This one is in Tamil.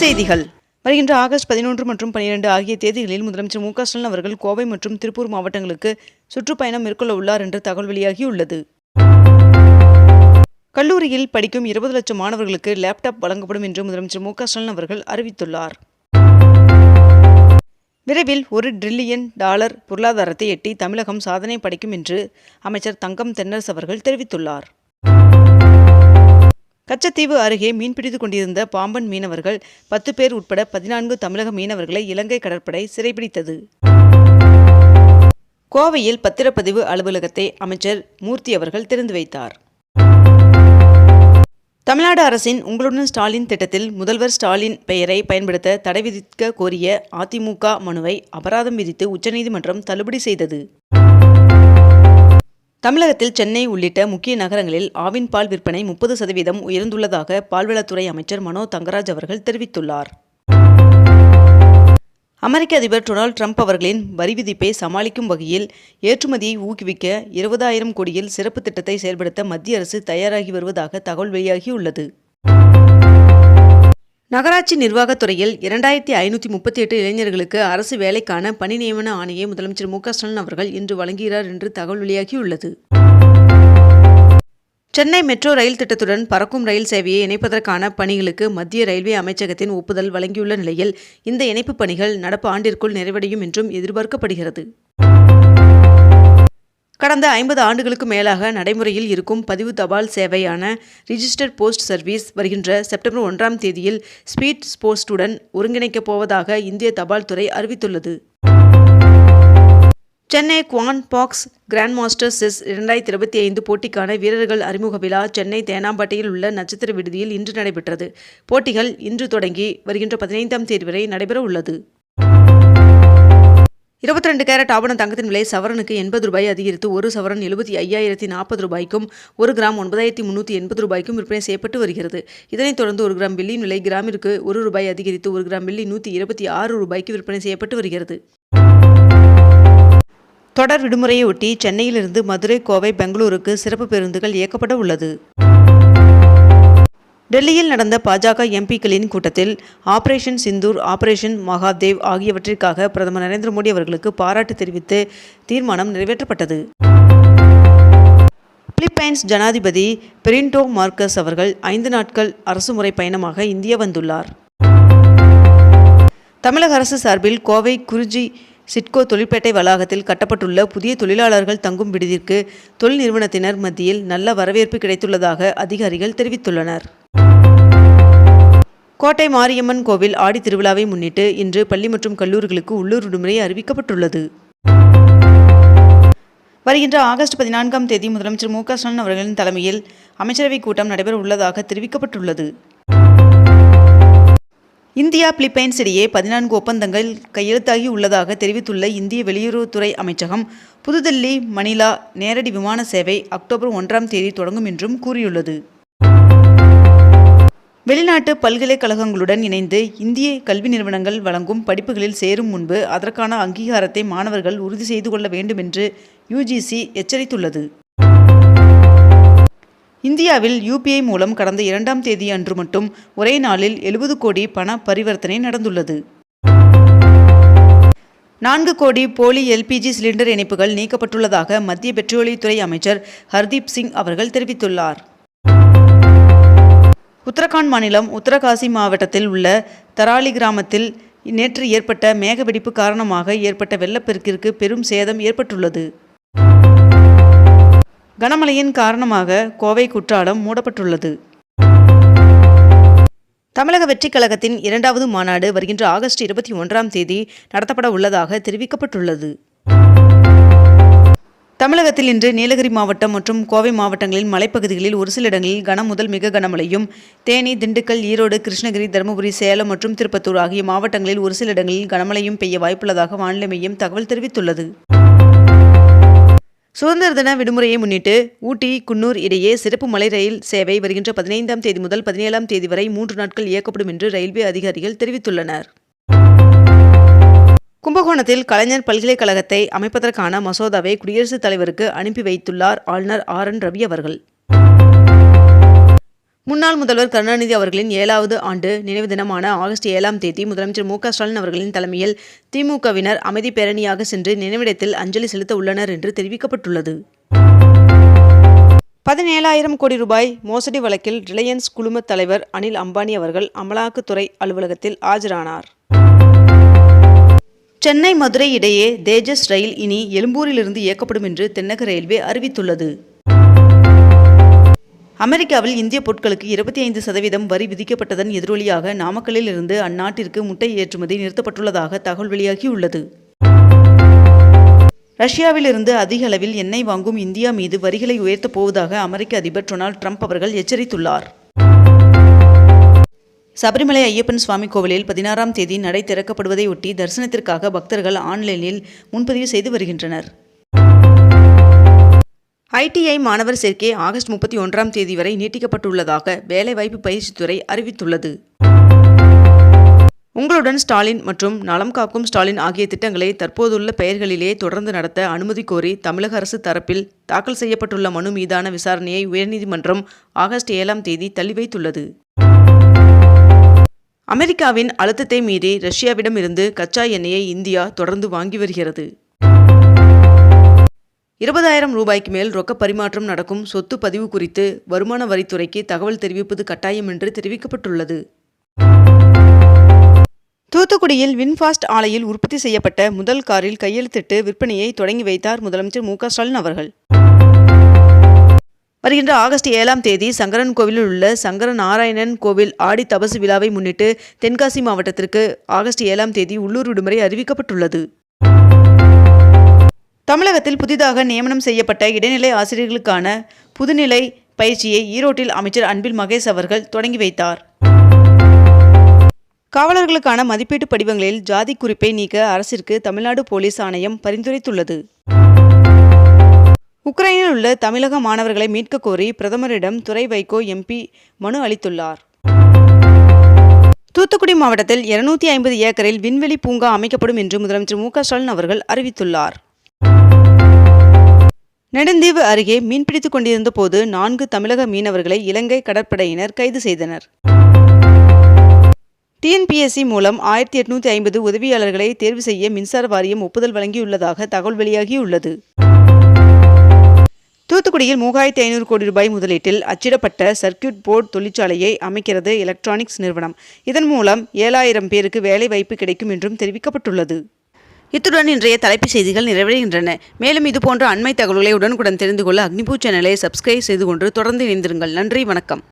செய்திகள். வருகின்ற ஆகஸ்ட் பதினொன்று மற்றும் பனிரெண்டு ஆகிய தேதிகளில் முதலமைச்சர் மு ஸ்டாலின் அவர்கள் கோவை மற்றும் திருப்பூர் மாவட்டங்களுக்கு சுற்றுப்பயணம் மேற்கொள்ள உள்ளார் என்று தகவல் வெளியாகியுள்ளது. கல்லூரியில் படிக்கும் இருபது லட்சம் மாணவர்களுக்கு லேப்டாப் வழங்கப்படும் என்று முதலமைச்சர் மு ஸ்டாலின் அவர்கள் அறிவித்துள்ளார். விரைவில் ஒரு டிரில்லியன் டாலர் பொருளாதாரத்தை எட்டி தமிழகம் சாதனை படைக்கும் என்று அமைச்சர் தங்கம் தென்னரசு அவர்கள் தெரிவித்துள்ளார். கச்சத்தீவு அருகே மீன்பிடித்துக் கொண்டிருந்த பாம்பன் மீனவர்கள் பத்து பேர் உட்பட பதினான்கு தமிழக மீனவர்களை இலங்கை கடற்படை சிறைபிடித்தது. கோவையில் பத்திரப்பதிவு அலுவலகத்தை அமைச்சர் மூர்த்தி அவர்கள் திறந்து வைத்தார். தமிழ்நாடு அரசின் உங்களுடன் ஸ்டாலின் திட்டத்தில் முதல்வர் ஸ்டாலின் பெயரை பயன்படுத்த தடை விதிக்க கோரிய அதிமுக மனுவை அபராதம் விதித்து உச்சநீதிமன்றம் தள்ளுபடி செய்தது. தமிழகத்தில் சென்னை உள்ளிட்ட முக்கிய நகரங்களில் ஆவின் பால் விற்பனை முப்பது சதவீதம் உயர்ந்துள்ளதாக பால்வளத்துறை அமைச்சர் மனோ தங்கராஜ் அவர்கள் தெரிவித்துள்ளார். அமெரிக்க அதிபர் டொனால்ட் ட்ரம்ப் அவர்களின் வரி விதிப்பை சமாளிக்கும் வகையில் ஏற்றுமதியை ஊக்குவிக்க இருபதாயிரம் கோடியில் சிறப்பு திட்டத்தை செயல்படுத்த மத்திய அரசு தயாராகி வருவதாக தகவல் வெளியாகியுள்ளது. நகராட்சி நிர்வாகத்துறையில் இரண்டாயிரத்தி ஐநூற்றி முப்பத்தி எட்டு இளைஞர்களுக்கு அரசு வேலைக்கான பணி நியமன ஆணையை முதலமைச்சர் மு ஸ்டாலின் அவர்கள் இன்று வழங்குகிறார் என்று தகவல் வெளியாகியுள்ளது. சென்னை மெட்ரோ ரயில் திட்டத்துடன் பறக்கும் ரயில் சேவையை இணைப்பதற்கான பணிகளுக்கு மத்திய ரயில்வே அமைச்சகத்தின் ஒப்புதல் வழங்கியுள்ள நிலையில் இந்த இணைப்புப் பணிகள் நடப்பு ஆண்டிற்குள் நிறைவடையும் என்றும் எதிர்பார்க்கப்படுகிறது. கடந்த ஐம்பது ஆண்டுகளுக்கு மேலாக நடைமுறையில் இருக்கும் பதிவு தபால் சேவையான ரிஜிஸ்டர் போஸ்ட் சர்வீஸ் வருகின்ற செப்டம்பர் ஒன்றாம் தேதியில் ஸ்பீட் போஸ்டுடன் ஒருங்கிணைக்கப் போவதாக இந்திய தபால் துறை அறிவித்துள்ளது. Chennai Quantbox grand master chess இரண்டாயிரத்தி இருபத்தி ஐந்து போட்டிக்கான வீரர்கள் அறிமுக விழா சென்னை தேனாம்பேட்டையில் உள்ள நட்சத்திர விடுதியில் இன்று நடைபெற்றது. போட்டிகள் இன்று தொடங்கி வருகின்ற பதினைந்தாம் தேதி வரை நடைபெற உள்ளது இருபத்தி ரெண்டு கேரட் ஆபண தங்கத்தின் விலை சவரனுக்கு எண்பது ரூபாய் அதிகரித்து ஒரு சவரன் எழுபத்தி ஐயாயிரத்தி நாற்பது ரூபாய்க்கும் ஒரு கிராம் ஒன்பதாயிரத்தி முந்நூற்றி எண்பது ரூபாய்க்கும் விற்பனை செய்யப்பட்டு வருகிறது. இதனைத் தொடர்ந்து ஒரு கிராம் வெள்ளியின் விலை கிராமிற்கு ஒரு ரூபாய் அதிகரித்து ஒரு கிராம் வெள்ளி நூற்றி இருபத்தி ஆறு ரூபாய்க்கு விற்பனை செய்யப்பட்டு வருகிறது. தொடர் விடுமுறையை ஒட்டி சென்னையிலிருந்து மதுரை கோவை பெங்களூருக்கு சிறப்பு பேருந்துகள் இயக்கப்பட உள்ளது. டெல்லியில் நடந்த பாஜக எம்பிக்களின் கூட்டத்தில் ஆபரேஷன் சிந்தூர் ஆபரேஷன் மகாதேவ் ஆகியவற்றிற்காக பிரதமர் நரேந்திர மோடி அவர்களுக்கு பாராட்டு தெரிவித்து தீர்மானம் நிறைவேற்றப்பட்டது. பிலிப்பைன்ஸ் ஜனாதிபதி பெரிண்டோ மார்க்கஸ் அவர்கள் ஐந்து நாட்கள் அரசுமுறை பயணமாக இந்தியா வந்துள்ளார். தமிழக அரசு சார்பில் கோவை குறிஞ்சி சிட்கோ தொழிற்பேட்டை வளாகத்தில் கட்டப்பட்டுள்ள புதிய தொழிலாளர்கள் தங்கும் விடுதிற்கு தொழில் நிறுவனத்தினர் மத்தியில் நல்ல வரவேற்பு கிடைத்துள்ளதாக அதிகாரிகள் தெரிவித்துள்ளனர். கோட்டை மாரியம்மன் கோவில் ஆடி திருவிழாவை முன்னிட்டு இன்று பள்ளி மற்றும் கல்லூரிகளுக்கு உள்ளூர் விடுமுறை அறிவிக்கப்பட்டுள்ளது. வருகின்ற ஆகஸ்ட் பதினான்காம் தேதி முதலமைச்சர் மு க ஸ்டாலின் அவர்களின் தலைமையில் அமைச்சரவைக் கூட்டம் நடைபெற உள்ளதாக தெரிவிக்கப்பட்டுள்ளது. இந்தியா பிலிப்பைன்ஸ் இடையே பதினான்கு ஒப்பந்தங்கள் கையெழுத்தாகி உள்ளதாக தெரிவித்துள்ள இந்திய வெளியுறவுத்துறை அமைச்சகம் புதுதில்லி மணிலா நேரடி விமான சேவை அக்டோபர் ஒன்றாம் தேதி தொடங்கும் என்றும் கூறியுள்ளது. வெளிநாட்டு பல்கலைக்கழகங்களுடன் இணைந்து இந்திய கல்வி நிறுவனங்கள் வழங்கும் படிப்புகளில் சேரும் முன்பு அதற்கான அங்கீகாரத்தை மாணவர்கள் உறுதி செய்து கொள்ள வேண்டும் என்று யுஜிசி எச்சரித்துள்ளது. இந்தியாவில் யூபிஐ மூலம் கடந்த இரண்டாம் தேதி அன்று மட்டும் ஒரே நாளில் எழுபது கோடி பண பரிவர்த்தனை நடந்துள்ளது. நான்கு கோடி போலி எல்பிஜி சிலிண்டர் இணைப்புகள் நீக்கப்பட்டுள்ளதாக மத்திய பெட்ரோலியத்துறை அமைச்சர் ஹர்தீப் சிங் அவர்கள் தெரிவித்துள்ளார். உத்தரகாண்ட் மாநிலம் உத்தரகாசி மாவட்டத்தில் உள்ள தராலி கிராமத்தில் நேற்று ஏற்பட்ட மேகவெடிப்பு காரணமாக ஏற்பட்ட வெள்ளப்பெருக்கிற்கு பெரும் சேதம் ஏற்பட்டுள்ளது. கனமழையின் காரணமாக கோவை குற்றாலம் மூடப்பட்டுள்ளது. தமிழக வெற்றிக் கழகத்தின் இரண்டாவது மாநாடு வருகின்ற ஆகஸ்ட் இருபத்தி ஒன்றாம் தேதி நடத்தப்பட உள்ளதாக தெரிவிக்கப்பட்டுள்ளது. தமிழகத்தில் இன்று நீலகிரி மாவட்டம் மற்றும் கோவை மாவட்டங்களின் மலைப்பகுதிகளில் ஒரு சில இடங்களில் கனம் முதல் மிக கனமழையும் தேனி திண்டுக்கல் ஈரோடு கிருஷ்ணகிரி தருமபுரி சேலம் மற்றும் திருப்பத்தூர் ஆகிய மாவட்டங்களில் ஒரு சில இடங்களில் கனமழையும் பெய்ய வாய்ப்புள்ளதாக வானிலை மையம் தகவல் தெரிவித்துள்ளது. சுதந்திர தின விடுமுறையை முன்னிட்டு ஊட்டி குன்னூர் இடையே சிறப்பு மலை ரயில் சேவை வருகின்ற பதினைந்தாம் தேதி முதல் பதினேழாம் தேதி வரை மூன்று நாட்கள் இயக்கப்படும் என்று ரயில்வே அதிகாரிகள் தெரிவித்துள்ளனர். கும்பகோணத்தில் கலைஞர் பல்கலைக்கழகத்தை அமைப்பதற்கான மசோதாவை குடியரசுத் தலைவருக்கு அனுப்பி வைத்துள்ளார் ஆளுநர் ஆர் என் ரவி அவர்கள். முன்னாள் முதல்வர் கருணாநிதி அவர்களின் ஏழாவது ஆண்டு நினைவு தினமான ஆகஸ்ட் ஏழாம் தேதி முதலமைச்சர் மு ஸ்டாலின் அவர்களின் தலைமையில் திமுகவினர் அமைதி பேரணியாக சென்று நினைவிடத்தில் அஞ்சலி செலுத்த உள்ளனர் என்று தெரிவிக்கப்பட்டுள்ளது. பதினேழாயிரம் கோடி ரூபாய் மோசடி வழக்கில் ரிலையன்ஸ் குழும தலைவர் அனில் அம்பானி அவர்கள் அமலாக்கத்துறை அலுவலகத்தில் ஆஜரானார். சென்னை மதுரை இடையே தேஜஸ் ரயில் இனி எழும்பூரிலிருந்து இயக்கப்படும் என்று தென்னக ரயில்வே அறிவித்துள்ளது. அமெரிக்காவில் இந்திய பொருட்களுக்கு இருபத்தி ஐந்து சதவீதம் வரி விதிக்கப்பட்டதன் எதிரொலியாக நாமக்கல்லில் இருந்து அந்நாட்டிற்கு முட்டை ஏற்றுமதி நிறுத்தப்பட்டுள்ளதாக தகவல் வெளியாகியுள்ளது. ரஷ்யாவிலிருந்து அதிக அளவில் எண்ணெய் வாங்கும் இந்தியா மீது வரிகளை உயர்த்தப் போவதாக அமெரிக்க அதிபர் டொனால்ட் ட்ரம்ப் அவர்கள் எச்சரித்துள்ளார். சபரிமலை ஐயப்பன் சுவாமி கோவிலில் பதினாறாம் தேதி நடை திறக்கப்படுவதையொட்டி தரிசனத்திற்காக பக்தர்கள் ஆன்லைனில் முன்பதிவு செய்து வருகின்றனர். ஐடிஐ மாணவர் சேர்க்கை ஆகஸ்ட் முப்பத்தி ஒன்றாம் தேதி வரை நீட்டிக்கப்பட்டுள்ளதாக வேலைவாய்ப்பு பயிற்சித்துறை அறிவித்துள்ளது. உங்களுடன் ஸ்டாலின் மற்றும் நலம் காக்கும் ஸ்டாலின் ஆகிய திட்டங்களை தற்போதுள்ள பெயர்களிலே தொடர்ந்து நடத்த அனுமதி கோரி தமிழக அரசு தரப்பில் தாக்கல் செய்யப்பட்டுள்ள மனு மீதான விசாரணையை உயர்நீதிமன்றம் ஆகஸ்ட் ஏழாம் தேதி தள்ளி வைத்துள்ளது. அமெரிக்காவின் அழுத்தத்தை மீறி ரஷ்யாவிடம் இருந்து கச்சா எண்ணெயை இந்தியா தொடர்ந்து வாங்கி வருகிறது. இருபதாயிரம் ரூபாய்க்கு மேல் ரொக்க பரிமாற்றம் நடக்கும் சொத்து பதிவு குறித்து வருமான வரித்துறைக்கு தகவல் தெரிவிப்பது கட்டாயம் என்று தெரிவிக்கப்பட்டுள்ளது. தூத்துக்குடியில் வின்ஃபாஸ்ட் ஆலையில் உற்பத்தி செய்யப்பட்ட முதல் காரில் கையெழுத்திட்டு விற்பனையை தொடங்கி வைத்தார் முதலமைச்சர் மு க ஸ்டாலின் அவர்கள். வருகின்ற ஆகஸ்ட் ஏழாம் தேதி சங்கரன் கோவிலில் உள்ள சங்கர நாராயணன் கோவில் ஆடி தபசு விழாவை முன்னிட்டு தென்காசி மாவட்டத்திற்கு ஆகஸ்ட் ஏழாம் தேதி உள்ளூர் விடுமுறை அறிவிக்கப்பட்டுள்ளது. தமிழகத்தில் புதிதாக நியமனம் செய்யப்பட்ட இடைநிலை ஆசிரியர்களுக்கான புதுநிலை பயிற்சியை ஈரோட்டில் அமைச்சர் அன்பில் மகேஷ் அவர்கள் தொடங்கி வைத்தார். காவலர்களுக்கான மதிப்பீட்டு படிவங்களில் ஜாதி குறிப்பை நீக்க அரசிற்கு தமிழ்நாடு போலீஸ் ஆணையம் பரிந்துரைத்துள்ளது. உக்ரைனில் உள்ள தமிழக மாணவர்களை மீட்க கோரி பிரதமரிடம் துறை வைகோ எம்பி மனு அளித்துள்ளார். தூத்துக்குடி மாவட்டத்தில் இருநூத்தி ஐம்பது ஏக்கரில் விண்வெளி பூங்கா அமைக்கப்படும் என்று முதலமைச்சர் மு க ஸ்டாலின் அவர்கள் அறிவித்துள்ளார். நெடுந்தீவு அருகே மீன்பிடித்துக் கொண்டிருந்த போது நான்கு தமிழக மீனவர்களை இலங்கை கடற்படையினர் கைது செய்தனர். டிஎன்பிஎஸ்சி மூலம் ஆயிரத்தி எட்நூத்தி ஐம்பது உதவியாளர்களை தேர்வு செய்ய மின்சார வாரியம் ஒப்புதல் வழங்கியுள்ளதாக தகவல் வெளியாகியுள்ளது. தூத்துக்குடியில் மூவாயிரத்தி ஐநூறு கோடி ரூபாய் முதலீட்டில் அச்சிடப்பட்ட சர்க்கியூட் போர்டு தொழிற்சாலையை அமைக்கிறது எலக்ட்ரானிக்ஸ் நிறுவனம். இதன் மூலம் ஏழாயிரம் பேருக்கு வேலை வாய்ப்பு கிடைக்கும் என்றும் தெரிவிக்கப்பட்டுள்ளது. இத்துடன் இன்றைய தலைப்புச் செய்திகள் நிறைவடைகின்றன. மேலும் இதுபோன்ற அண்மை தகவல்களை உடனுக்குடன் தெரிந்து கொள்ள அக்னிபூ சேனலை சப்ஸ்கிரைப் செய்து கொண்டு தொடர்ந்து இணைந்திருங்கள். நன்றி வணக்கம்.